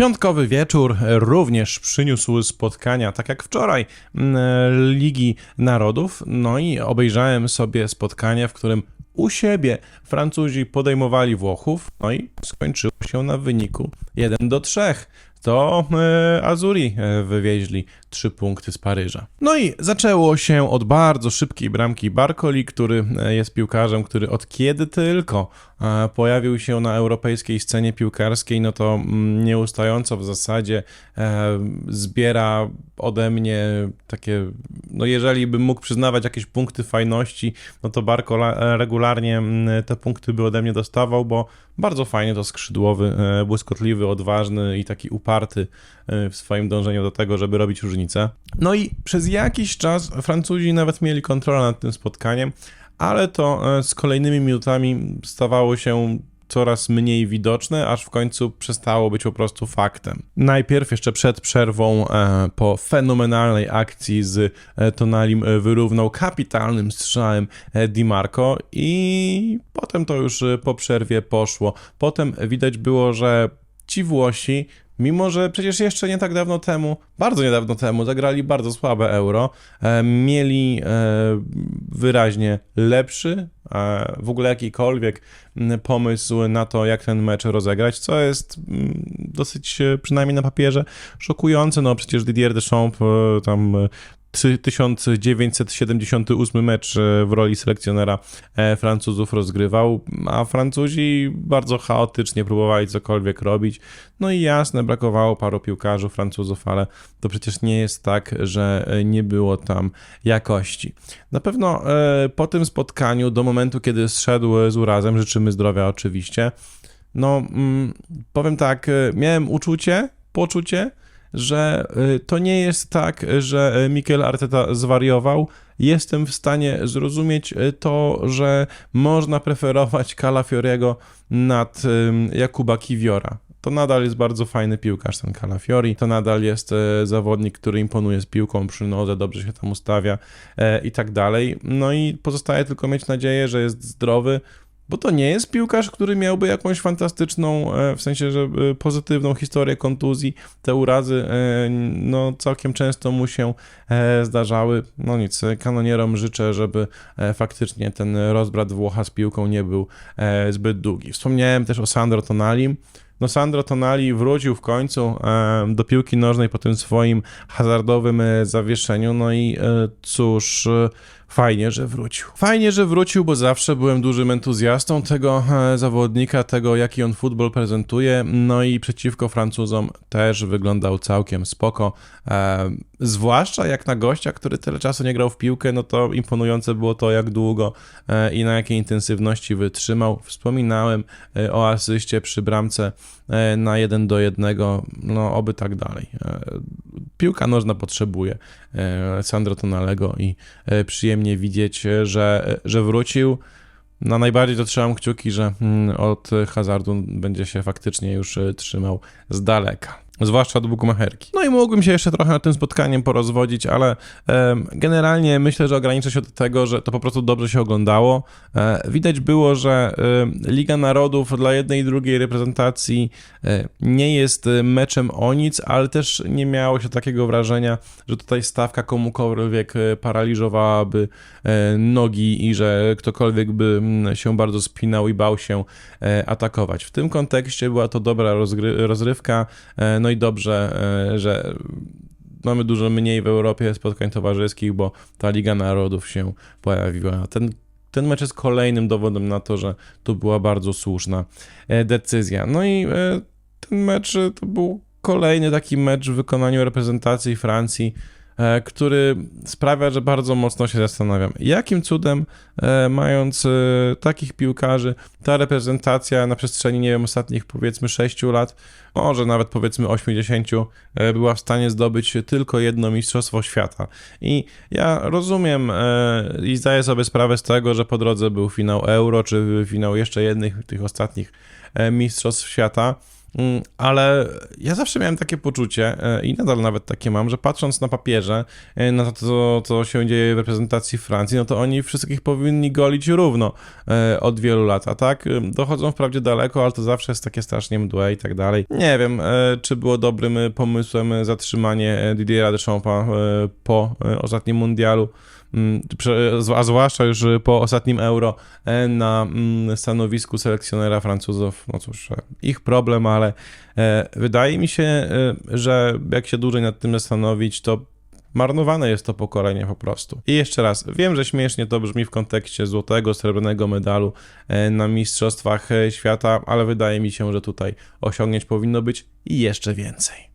Piątkowy wieczór również przyniósł spotkania, tak jak wczoraj, mm, Ligi Narodów. No i obejrzałem sobie spotkanie, w którym u siebie Francuzi podejmowali Włochów, no i skończyło się na wyniku 1 do 3 to e, Azuri e, wywieźli trzy punkty z Paryża. No i zaczęło się od bardzo szybkiej bramki Barcoli, który e, jest piłkarzem, który od kiedy tylko pojawił się na europejskiej scenie piłkarskiej, no to mm, nieustająco w zasadzie zbiera ode mnie takie, no jeżeli bym mógł przyznawać jakieś punkty fajności, no to Barco la- regularnie mm, te punkty by ode mnie dostawał, bo bardzo fajnie to skrzydłowy, e, błyskotliwy, odważny i taki uparty e, w swoim dążeniu do tego, żeby robić różnicę. No i przez jakiś czas Francuzi nawet mieli kontrolę nad tym spotkaniem, ale to e, z kolejnymi minutami stawało się coraz mniej widoczne, aż w końcu przestało być po prostu faktem. Najpierw jeszcze przed przerwą e, po fenomenalnej akcji z e, Tonalim e, wyrównał kapitalnym strzałem Di Marco i potem to już po przerwie poszło. Potem widać było, że ci Włosi Mimo, że przecież jeszcze nie tak dawno temu, bardzo niedawno temu, zagrali bardzo słabe euro, e, mieli e, wyraźnie lepszy, e, w ogóle jakikolwiek m, pomysł na to, jak ten mecz rozegrać, co jest mm, dosyć, e, przynajmniej na papierze, szokujące. No przecież Didier Deschamps e, tam e, 1978 mecz e, w roli selekcjonera e, Francuzów rozgrywał, a Francuzi bardzo chaotycznie próbowali cokolwiek robić. No i jasne, brakowało paru piłkarzy Francuzów, ale to przecież nie jest tak, że e, nie było tam jakości. Na pewno po tym spotkaniu, do momentu, kiedy zszedł z urazem, życzymy zdrowia oczywiście, no mm, powiem tak, miałem uczucie, poczucie, że y, to nie jest tak, że y, Mikel Arteta zwariował. Jestem w stanie zrozumieć y, to, że można preferować Calafioriego nad ym, Jakuba Kiwiora. To nadal jest bardzo fajny piłkarz, ten Calafiori. To nadal jest zawodnik, który imponuje z piłką przy nodze, dobrze się tam ustawia e, i tak dalej. No i pozostaje tylko mieć nadzieję, że jest zdrowy, bo to nie jest piłkarz, który miałby jakąś fantastyczną, e, w sensie, że e, pozytywną historię kontuzji. Te urazy, e, no całkiem często mu się zdarzały. No nic, kanonierom życzę, żeby faktycznie ten rozbrat Włocha z piłką nie był zbyt długi. Wspomniałem też o Sandro Tonali. No Sandro Tonali wrócił w końcu do piłki nożnej po tym swoim hazardowym zawieszeniu, no i cóż, fajnie, że wrócił. Fajnie, że wrócił, bo zawsze byłem dużym entuzjastą tego e, zawodnika, tego jaki on futbol prezentuje, no i przeciwko Francuzom też wyglądał całkiem spoko, e, zwłaszcza jak na gościa, który tyle czasu nie grał w piłkę, no to imponujące było to, jak długo e, i na jakiej intensywności wytrzymał. Wspominałem e, o asyście przy bramce e, na 1 do 1, no oby tak dalej. E, Piłka nożna potrzebuje e, Sandro Tonalego i e, przyjemnie widzieć, e, że, że wrócił. Na najbardziej to kciuki, że mm, od hazardu będzie się faktycznie już e, trzymał z daleka. Zwłaszcza od bukmacherki. No i mógłbym się jeszcze trochę nad tym spotkaniem porozwodzić, ale em, generalnie myślę, że ograniczę się do tego, że to po prostu dobrze się oglądało. E, widać było, że e, Liga Narodów dla jednej i drugiej reprezentacji e, nie jest e, meczem o nic, ale też nie miało się takiego wrażenia, że tutaj stawka komukolwiek e, paraliżowałaby e, nogi i że ktokolwiek by się bardzo spinał i bał się e, atakować. W tym kontekście była to dobra rozgry- rozrywka, e, no i dobrze, e, że mamy dużo mniej w Europie spotkań towarzyskich, bo ta Liga Narodów się pojawiła. Ten ten mecz jest kolejnym dowodem na to, że to była bardzo słuszna e, decyzja. No i e, ten mecz to był kolejny taki mecz w wykonaniu reprezentacji Francji, który sprawia, że bardzo mocno się zastanawiam, jakim cudem, e, mając e, takich piłkarzy, ta reprezentacja na przestrzeni, nie wiem, ostatnich powiedzmy 6 lat, może nawet powiedzmy 80, e, była w stanie zdobyć tylko jedno Mistrzostwo Świata. I ja rozumiem e, i zdaję sobie sprawę z tego, że po drodze był finał Euro, czy finał jeszcze jednych tych ostatnich e, Mistrzostw Świata, Ale ja zawsze miałem takie poczucie e, i nadal nawet takie mam, że patrząc na papierze, e, na to, co, się dzieje w reprezentacji Francji, no to oni wszystkich powinni golić równo e, od wielu lat, a tak dochodzą wprawdzie daleko, ale to zawsze jest takie strasznie mdłe i tak dalej. Nie wiem, czy było dobrym pomysłem zatrzymanie Didiera Deschampa po ostatnim mundialu. Mm, A zwłaszcza już po ostatnim euro e, na mm, stanowisku selekcjonera Francuzów. No cóż, e, ich problem, ale e, wydaje mi się, że jak się dłużej nad tym zastanowić, to marnowane jest to pokolenie po prostu. I jeszcze raz, wiem, że śmiesznie to brzmi w kontekście złotego, srebrnego medalu na Mistrzostwach Świata, ale wydaje mi się, że tutaj osiągnięć powinno być jeszcze więcej.